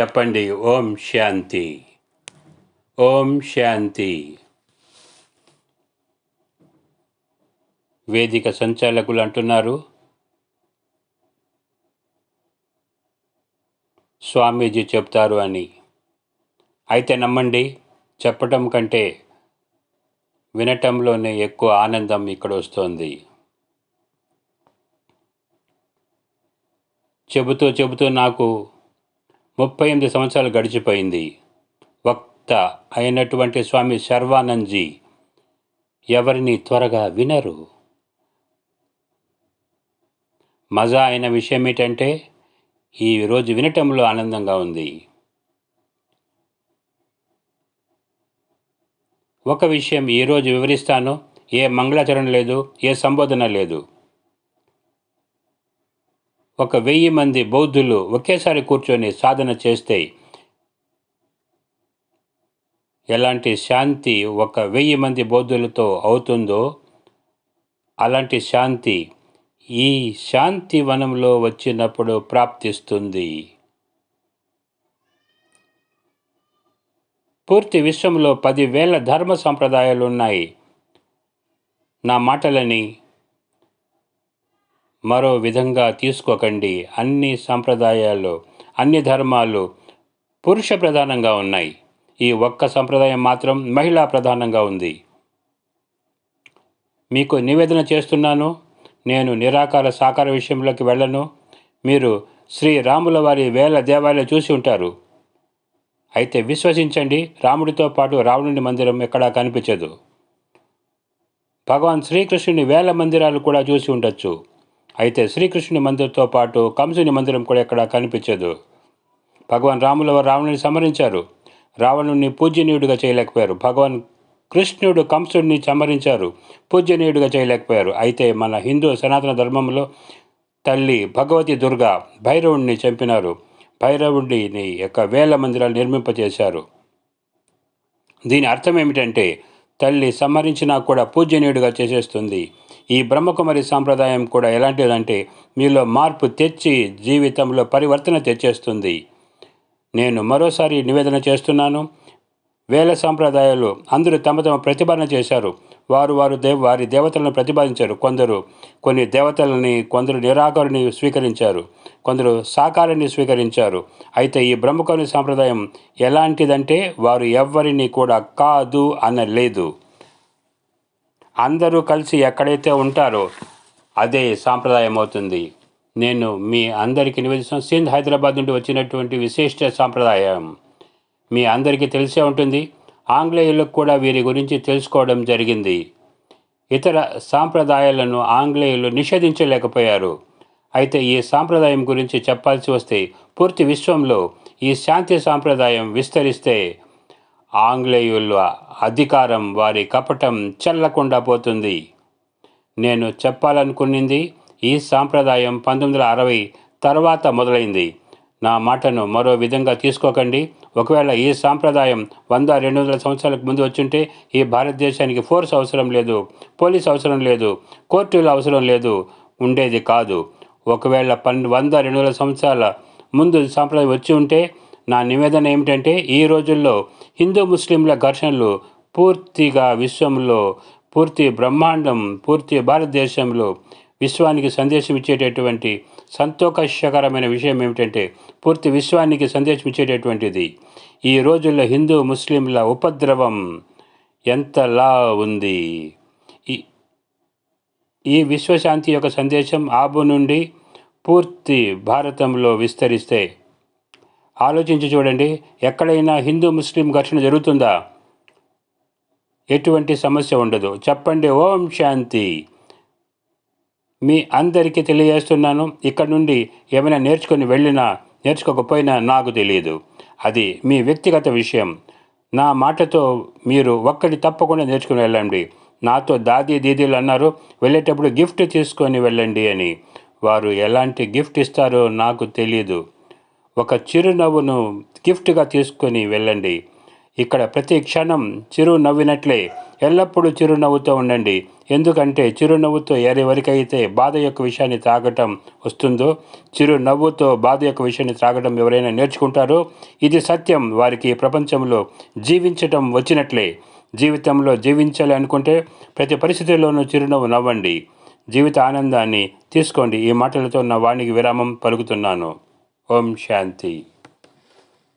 చెప్పండి. ఓం శాంతి. ఓం శాంతి. వేదిక సంచాలకులు అంటున్నారు. స్వామీజీ చెప్తారు అని. అయితే నమ్మండి చెప్పటం కంటే వినటంలోనే ఎక్కువ ఆనందం ఇక్కడ వస్తుంది. చెబుతూ చెబుతూ నాకు ముప్పై ఎనిమిది సంవత్సరాలు గడిచిపోయింది. వక్త అయినటువంటి స్వామి శర్వానంద్జీ ఎవరిని త్వరగా వినరు. మజా అయిన విషయం ఏంటంటే ఈ రోజు వినటంలో ఆనందంగా ఉంది. ఒక విషయం ఈరోజు వివరిస్తాను. ఏ మంగళాచరణ లేదు ఏ సంబోధన లేదు. ఒక వెయ్యి మంది బౌద్ధులు ఒకేసారి కూర్చొని సాధన చేస్తే ఎలాంటి శాంతి ఒక వెయ్యి మంది బౌద్ధులతో అవుతుందో అలాంటి శాంతి ఈ శాంతి వనంలో వచ్చినప్పుడు ప్రాప్తిస్తుంది. పూర్తి విశ్వంలో పదివేల ధర్మ సంప్రదాయాలు ఉన్నాయి. నా మాటలని మరో విధంగా తీసుకోకండి. అన్ని సంప్రదాయాలు అన్ని ధర్మాలు పురుష ప్రధానంగా ఉన్నాయి. ఈ ఒక్క సంప్రదాయం మాత్రం మహిళా ప్రధానంగా ఉంది. మీకు నివేదన చేస్తున్నాను. నేను నిరాకార సాకార విషయంలోకి వెళ్ళను. మీరు శ్రీ రాముల వారి వేల దేవాలయాలు చూసి ఉంటారు. అయితే విశ్వసించండి. రాముడితో పాటు రావణుని మందిరం ఎక్కడా కనిపించదు. భగవాన్ శ్రీకృష్ణుని వేల మందిరాలు కూడా చూసి ఉండొచ్చు. అయితే శ్రీకృష్ణుని మందిరంతో పాటు కంసుని మందిరం కూడా ఇక్కడ కనిపించదు. భగవాన్ రాముల రావణుని సమరించారు రావణుని పూజనీయుడిగా చేయలేకపోయారు. భగవాన్ కృష్ణుడు కంసుడిని సంహరించారు. పూజనీయుడిగా చేయలేకపోయారు. అయితే మన హిందూ సనాతన ధర్మంలో తల్లి భగవతి దుర్గా భైరవుణ్ణి చంపినారు. భైరవుడిని యొక్క వేల మందిరాలు నిర్మింపచేశారు దీని అర్థం ఏమిటంటే తల్లి సంహరించినా కూడా పూజనీయుడిగా చేసేస్తుంది. ఈ బ్రహ్మకుమారి సాంప్రదాయం కూడా ఎలాంటిదంటే మీలో మార్పు తెచ్చి జీవితంలో పరివర్తన తెచ్చేస్తుంది. నేను మరోసారి నివేదన చేస్తున్నాను. వేల సాంప్రదాయాలు అందరూ తమ తమ ప్రతిపాదన చేశారు. వారు వారు దేవ వారి దేవతలను ప్రతిపాదించారు. కొందరు కొన్ని దేవతలని కొందరు నిరాకారుని స్వీకరించారు. కొందరు సాకారాన్ని స్వీకరించారు. అయితే ఈ బ్రహ్మకౌని సాంప్రదాయం ఎలాంటిదంటే వారు ఎవ్వరిని కూడా కాదు అనలేదు. అందరూ కలిసి ఎక్కడైతే ఉంటారో అదే సాంప్రదాయం అవుతుంది నేను మీ అందరికీ నివేదిస్తాను సింధ్ హైదరాబాద్ నుండి వచ్చినటువంటి విశిష్ట సాంప్రదాయం మీ అందరికీ తెలిసే ఉంటుంది. ఆంగ్లేయులకు కూడా వీరి గురించి తెలుసుకోవడం జరిగింది. ఇతర సాంప్రదాయాలను ఆంగ్లేయులు నిషేధించలేకపోయారు. అయితే ఈ సాంప్రదాయం గురించి చెప్పాల్సి వస్తే పూర్తి విశ్వంలో ఈ శాంతి సాంప్రదాయం విస్తరిస్తే ఆంగ్లేయుల అధికారం వారి కపటం చెల్లకుండా పోతుంది. నేను చెప్పాలనుకున్నది ఈ సాంప్రదాయం పంతొమ్మిది వందల అరవై తర్వాత మొదలైంది. నా మాటను మరో విధంగా తీసుకోకండి. ఒకవేళ ఈ సాంప్రదాయం వంద రెండు వందల సంవత్సరాలకు ముందు వచ్చుంటే ఈ భారతదేశానికి ఫోర్స్ అవసరం లేదు పోలీస్ అవసరం లేదు కోర్టులు అవసరం లేదు ఉండేది కాదు. ఒకవేళ పన్ వంద రెండు వందల సంవత్సరాల ముందు సాంప్రదాయం వచ్చి ఉంటే నా నివేదన ఏమిటంటే ఈ రోజుల్లో హిందూ ముస్లింల ఘర్షణలు పూర్తిగా విశ్వంలో పూర్తి బ్రహ్మాండం పూర్తి భారతదేశంలో విశ్వానికి సందేశం ఇచ్చేటటువంటి సంతోషకరమైన విషయం ఏమిటంటే పూర్తి విశ్వానికి సందేశం ఇచ్చేటటువంటిది. ఈ రోజుల్లో హిందూ ముస్లింల ఉపద్రవం ఎంతలా ఉంది? ఈ ఈ విశ్వశాంతి యొక్క సందేశం ఆబు నుండి పూర్తి భారతంలో విస్తరిస్తే ఆలోచించి చూడండి ఎక్కడైనా హిందూ ముస్లిం ఘర్షణ జరుగుతుందా? ఎటువంటి సమస్య ఉండదు. చెప్పండి ఓం శాంతి. మీ అందరికీ తెలియజేస్తున్నాను. ఇక్కడ నుండి ఏమైనా నేర్చుకొని వెళ్ళినా నేర్చుకోకపోయినా నాకు తెలియదు. అది మీ వ్యక్తిగత విషయం. నా మాటతో మీరు ఒక్కటి తప్పకుండా నేర్చుకుని వెళ్ళండి. నాతో దాదీ దీదీలు అన్నారు వెళ్ళేటప్పుడు గిఫ్ట్ తీసుకొని వెళ్ళండి అని. వారు ఎలాంటి గిఫ్ట్ ఇస్తారో నాకు తెలియదు ఒక చిరునవ్వును గిఫ్ట్గా తీసుకొని వెళ్ళండి. ఇక్కడ ప్రతి క్షణం చిరు నవ్వినట్లే ఎల్లప్పుడూ చిరునవ్వుతో ఉండండి. ఎందుకంటే చిరునవ్వుతో ఎవరికైతే బాధ యొక్క విషయాన్ని త్రాగటం వస్తుందో చిరునవ్వుతో బాధ యొక్క విషయాన్ని త్రాగటం ఎవరైనా నేర్చుకుంటారో ఇది సత్యం. వారికి ప్రపంచంలో జీవించటం వచ్చినట్లే. జీవితంలో జీవించాలి అనుకుంటే ప్రతి పరిస్థితిలోనూ చిరునవ్వు నవ్వండి. జీవిత ఆనందాన్ని తీసుకోండి. ఈ మాటలతో నా వాణికి విరామం పలుకుతున్నాను. ఓం శాంతి